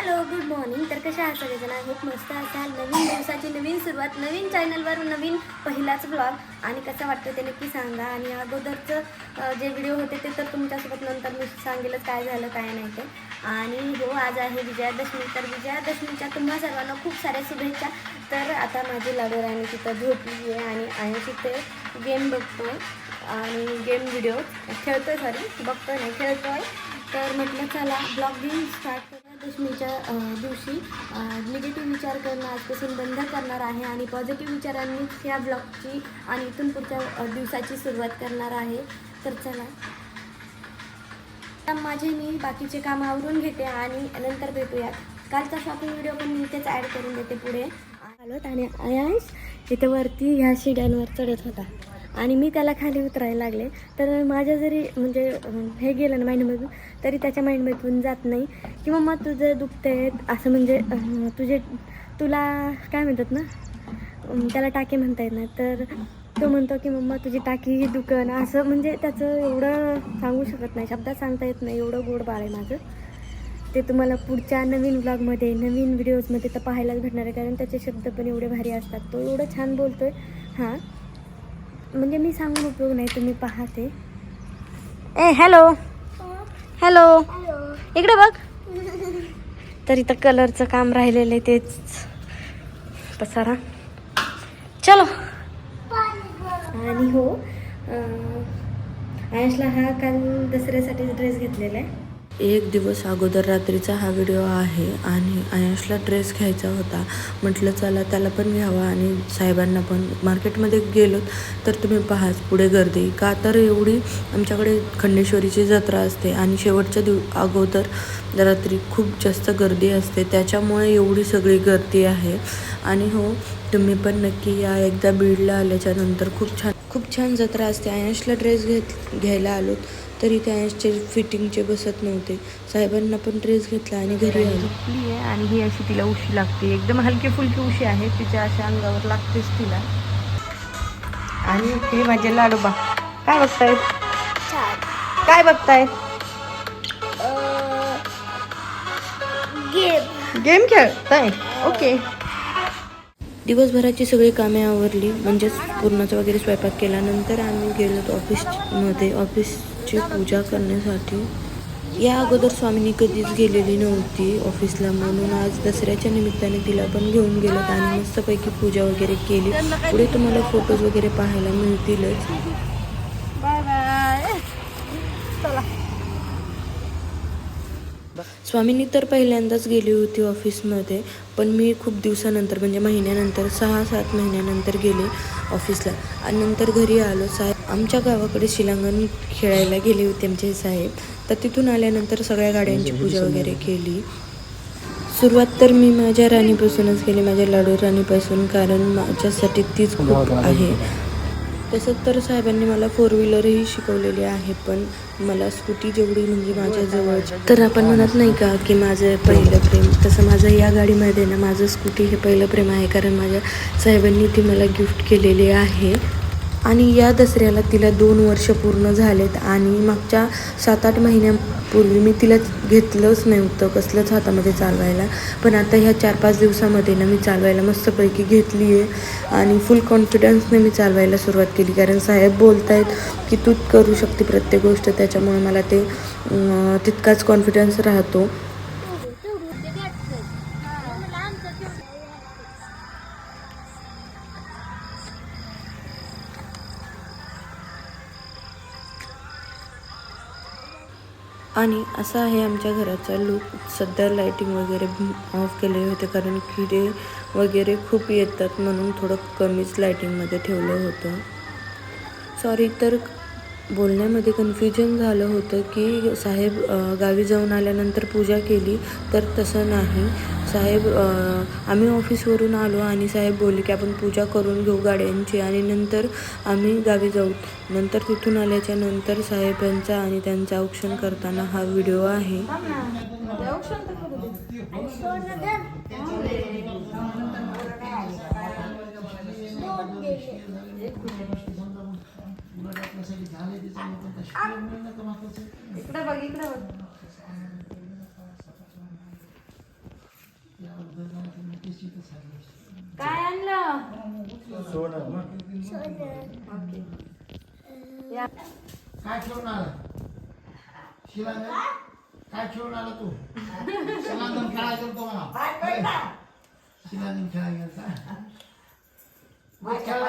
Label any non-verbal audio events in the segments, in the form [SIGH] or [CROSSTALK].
Hello good morning तर कशा आहात सगळेजण? आय मस्त असाल नवीन दिवसाची नवीन सुरुवात नवीन चॅनलवर नवीन पहिलाच ब्लॉग आणि कसं वाटतं ते नक्की सांगा. आणि अगोदरचं जे व्हिडिओ होते ते तर तुमच्यासोबत नंतर मी सांगेलच काय झालं काय नाही ते. आणि हो आज आहे विजयादशमी. तर विजयादशमीच्या तुम्हा सर्वांना खूप साऱ्या शुभेच्छा. तर आता माझी लाडू राणी तिथं झोपली आहे आणि आणि तिथे गेम बघतो आणि गेम व्हिडिओ खेळतोय सॉरी बघतोय नाही खेळतोय. तर म्हटलं चला ब्लॉग घेऊन स्टार्ट दशमीच्या दिवशी निगेटिव्ह विचार करणं आजपासून बंद करणार आहे आणि पॉझिटिव्ह विचारांनी ह्या ब्लॉगची आणि इथून पुढच्या दिवसाची सुरुवात करणार आहे. तर चला. माझे मी बाकीचे काम आवरून घेते आणि नंतर भेटूयात. कालचा शॉपिंग व्हिडिओ पण मी इथेच ॲड करून देते पुढे. आलोत आणि आयांश इथे वरती ह्या शिड्यांवर चढत होता. आणि मी त्याला खाली उतरायला लागले. तर माझ्या जरी म्हणजे हे गेलं ना माइंडमधून तरी त्याच्या माइंडमधून जात नाही. किंवा मग तुझं दुखतंय असं म्हणजे तुझे तुला काय म्हणतात ना त्याला टाके म्हणता येत नाही तर तो म्हणतो की मम्मा तुझी टाकी ही दुकान असं म्हणजे त्याचं एवढं सांगू शकत नाही शब्दात सांगता येत नाही. एवढं गोड बाळ आहे माझं. ते तुम्हाला पुढच्या नवीन व्लॉगमध्ये नवीन व्हिडिओजमध्ये तर पाहायलाच भेटणार आहे कारण त्याचे शब्द पण एवढे भारी असतात. तो एवढं छान बोलतो आहे हां. म्हणजे मी सांगून उपयोग नाही तुम्ही पाहते. ए हॅलो हॅलो इकडे बघ. [LAUGHS] तर इथं कलरचं काम राहिलेलं आहे तेच. पसारा. चलो. आणि हो आयशला हा काल दसऱ्यासाठी ड्रेस घेतलेला आहे. एक दिवस अगोदर रात्रीचा हा व्हिडिओ आहे आणि आयुषला ड्रेस घ्यायचा होता. म्हटलं चला त्याला पण घ्यावा आणि साहेबांना पण. मार्केटमध्ये गेलोत तर तुम्ही पाहाच पुढे गर्दी. का तर एवढी आमच्याकडे खंडेश्वरीची जत्रा असते आणि शेवटच्या दिव अगोदर रात्री खूप जास्त गर्दी असते. त्याच्यामुळे एवढी सगळी गर्दी आहे. आणि हो तुम्ही पण नक्की या. एकदा बीडला आल्याच्यानंतर खूप छान खूप छान जत्रा असते. आयुषला ड्रेस घेत घ्यायला आलो तरी त्या आयुषचे फिटिंगचे बसत नव्हते. साहेबांना पण ड्रेस घेतला आणि घरी आलो. आहे आणि ही अशी तिला उशी लागते. एकदम हलकी फुलकी उशी आहे तिच्या अशा अंगावर लागतेच तिला. आणि हे माझे लाडोबा. काय बघतायत? काय बघतायत? गेम खेळताय? ओके. दिवसभराची सगळी कामे आवरली. म्हणजेच पूर्णाचा वगैरे स्वयंपाक केल्यानंतर आम्ही गेलो ऑफिसमध्ये. ऑफिसची पूजा करण्यासाठी. या अगोदर स्वामीनी कधीच गेलेली नव्हती ऑफिसला म्हणून आज दसऱ्याच्या निमित्ताने तिला पण घेऊन गेलो आणि मस्तपैकी पूजा वगैरे केली. पुढे तुम्हाला फोटोज वगैरे पाहायला मिळतीलच. स्वामीनी तर पहिल्यांदाच गेली होती ऑफिसमध्ये पण मी खूप दिवसानंतर म्हणजे महिन्यानंतर सहा सात महिन्यानंतर गेले ऑफिसला आणि नंतर घरी आलो. साहेब आमच्या गावाकडे शिलांगण खेळायला गेले होते आमचे साहेब. तर तिथून आल्यानंतर सगळ्या गाड्यांची पूजा वगैरे केली. सुरुवात तर मी माझ्या राणीपासूनच केली माझ्या लाडू राणीपासून कारण माझ्यासाठी तीच खूप आहे. तसं तर साहेबांनी मला फोर व्हीलरही शिकवलेली आहे पण मला स्कूटी जेवढी म्हणजे माझ्या जवळची तर आपण म्हणत नाही का की माझं पहिलं प्रेम तसं माझं या गाडीमध्ये ना माझं स्कूटी हे पहिलं प्रेम आहे कारण माझ्या साहेबांनी ती मला गिफ्ट केलेली आहे. आणि या दसऱ्याला तिला दोन वर्ष पूर्ण झालेत आणि मागच्या सात आठ महिन्यापूर्वी मी तिला घेतलंच नव्हतं कसलंच हातामध्ये चालवायला. पण आता ह्या चार पाच दिवसामध्ये ना मी चालवायला मस्तपैकी घेतली आहे आणि फुल कॉन्फिडन्सने मी चालवायला सुरुवात केली. कारण साहेब बोलत आहेत की तूच करू शकते प्रत्येक गोष्ट. त्याच्यामुळे मला ते तितकाच कॉन्फिडन्स राहतो. आणि असं आहे आमच्या घराचा लूक सध्या लाईटिंग वगैरे ऑफ केले होते कारण किडे वगैरे खूप येतात म्हणून थोडं कमीच लाईटिंगमध्ये ठेवलं होतं. सॉरी तर बोलण्यामध्ये कन्फ्युजन झालं होतं की साहेब गावी जाऊन आल्यानंतर पूजा केली तर तसं नाही. साहेब आम्ही ऑफिसवरून आलो आणि साहेब बोलले की आपण पूजा करून घेऊ गाड्यांची आणि नंतर आम्ही गावी जाऊ. नंतर तिथून आल्याच्यानंतर साहेबांचा आणि त्यांचा औक्षण करताना हा व्हिडिओ आहे. इकडे बघ इकडे बघ. काय आणलं? या. काय ठेवून आला? शिलांगण काय ठेवून आला तू? शिलांगण खेळायला गेलतो म्हणा शिलांगण खेळायला गेलता खेळला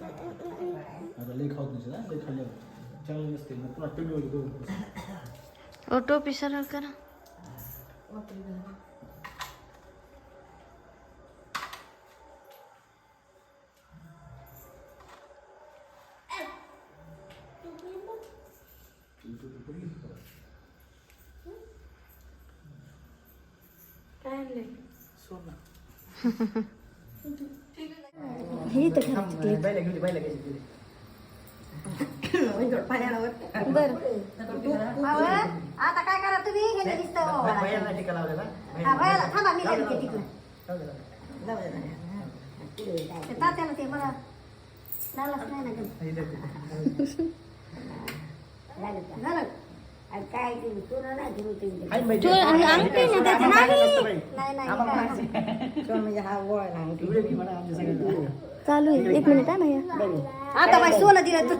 आता लई खात नसेल हा? लई खाल्ल्यावर चांगलं नसते मग पुन्हा कमी होईल दोन ओ टोपी सरळ करा काय आणलंय हे तर घरात आता काय करा तुम्ही हे दिसतं हा, भयाला थांबा मी घालते तिकडं ते तात्याला ते मला लावलंच नाही ना. झालं काय नाही करू तुम्ही तू अंगठी ना त्याची नाही नाही नाही काय चालू आहे एक मिनिट आहे भैया। आता बाई सोनं दिलं तू।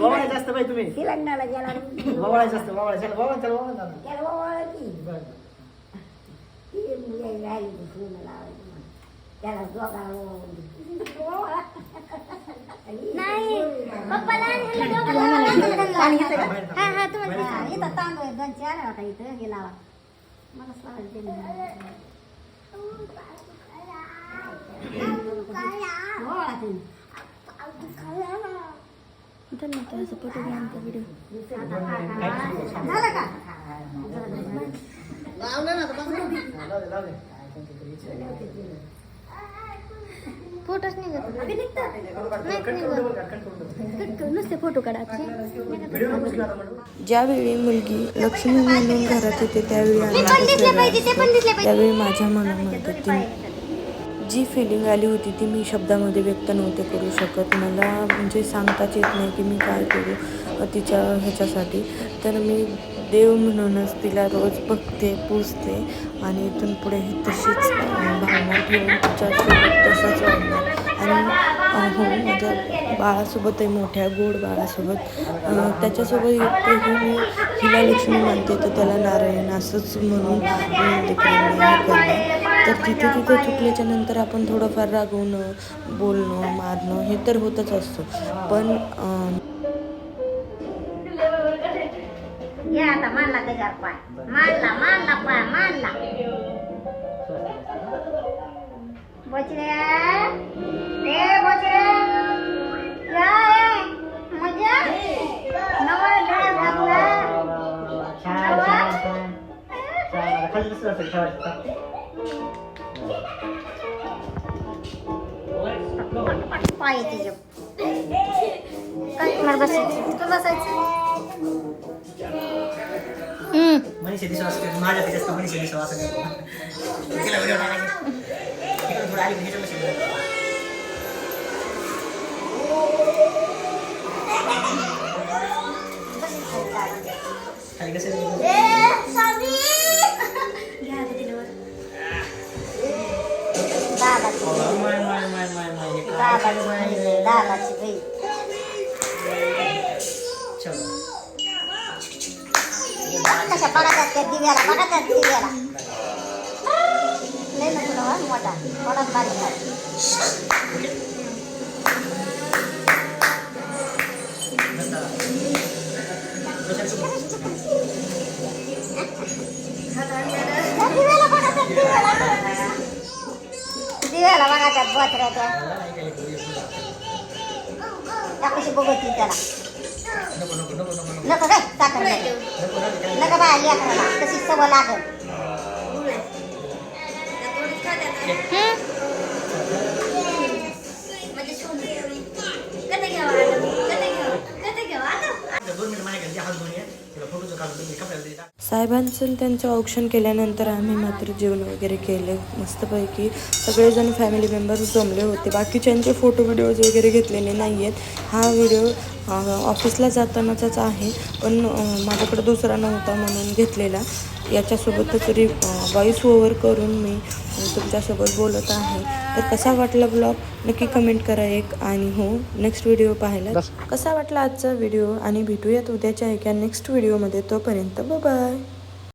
वावळा जास्त बाई तुम्ही। ती लग्नाला गेला वावळा जास्त वावळा चला वावळा चला वावळा त्याला ओवाळलं की ती मुलगी राहिली ती सोनं लावायची म्हणून. त्याला दोघांना ओवाळलं. नाही पप्पाला आणलं हा हा तुम्हाला इथं तांदूळ आहे, दोन चार आहे आता इथं हे। लावा मला लावायचं फोटोच निघत नुसते फोटो काढायचे ज्यावेळी मुलगी लक्ष्मी म्हणून घरात येते त्यावेळी. त्यावेळी माझ्या मनामध्ये ती जी फिलिंग आली होती ती मी शब्दामध्ये व्यक्त नव्हते करू शकत. मला म्हणजे सांगताच येत नाही की मी काय करू तिच्या ह्याच्यासाठी. तर मी देव म्हणूनच तिला रोज बघते पूजते आणि इथून पुढे तशीच भावना ठेवून तिच्यासोबत तसंच वागणार. आणि हो माझ्या बाळासोबत आहे मोठ्या गोड बाळासोबत त्याच्यासोबत एकटेही मी हिला लक्ष्मी मानते. तर त्याला नारायण असंच म्हणून करणार. तर तिथे तिथे चुकल्याच्या नंतर आपण थोडंफार रागवणं बोलणं मारणं हे तर होतच असतं पण अ, घ्या आता मानला त्याच्यावर पाय मानला मानला पाय मानला बचरे ए बचरे या ए मजा पाय तिचे काय मला बसायचं तू बसायचं मनीषा विश्वास कर जास्त मनीषा विश्वास कशा पडायच्या त्या दिव्याला बघा त्या दिव्याला लय नको ना हो, मोठा पडत बारीक आहे. त्या दिव्याला बघा त्या दिव्याला दिव्याला बघा त्या नको काय साखर नका बाय लेकराला तशीच सवय लागल म्हणजे सोनं कधी घ्यावं आता कधी घ्यावं कधी घ्यावं आता दोन मिनिट माझ्या घरी हात धुवून ये तुला फोटोचं काढून तुम्ही कपड्याला दे. साहेबांचं त्यांचं ऑप्शन केल्यानंतर आम्ही मात्र जेवण वगैरे केले. मस्तपैकी सगळेजण फॅमिली मेंबर्स जमले होते. बाकीच्यांचे फोटो व्हिडिओज वगैरे घेतलेले नाही आहेत हा व्हिडिओ ऑफिसला जातानाचाच आहे. पण माझ्याकडे दुसरा नव्हता म्हणून घेतलेला. याच्यासोबतच रि व्हॉइस ओव्हर करून मी अं, तुमच्यासोबत बोलत आहे. तर कसा वाटला ब्लॉग? नक्की कमेंट करा एक आणि हो नेक्स्ट व्हिडिओ पाहायला. कसा वाटला आजचा व्हिडिओ आणि भेटूयात उद्याच्या एका नेक्स्ट व्हिडिओमध्ये तोपर्यंत बाय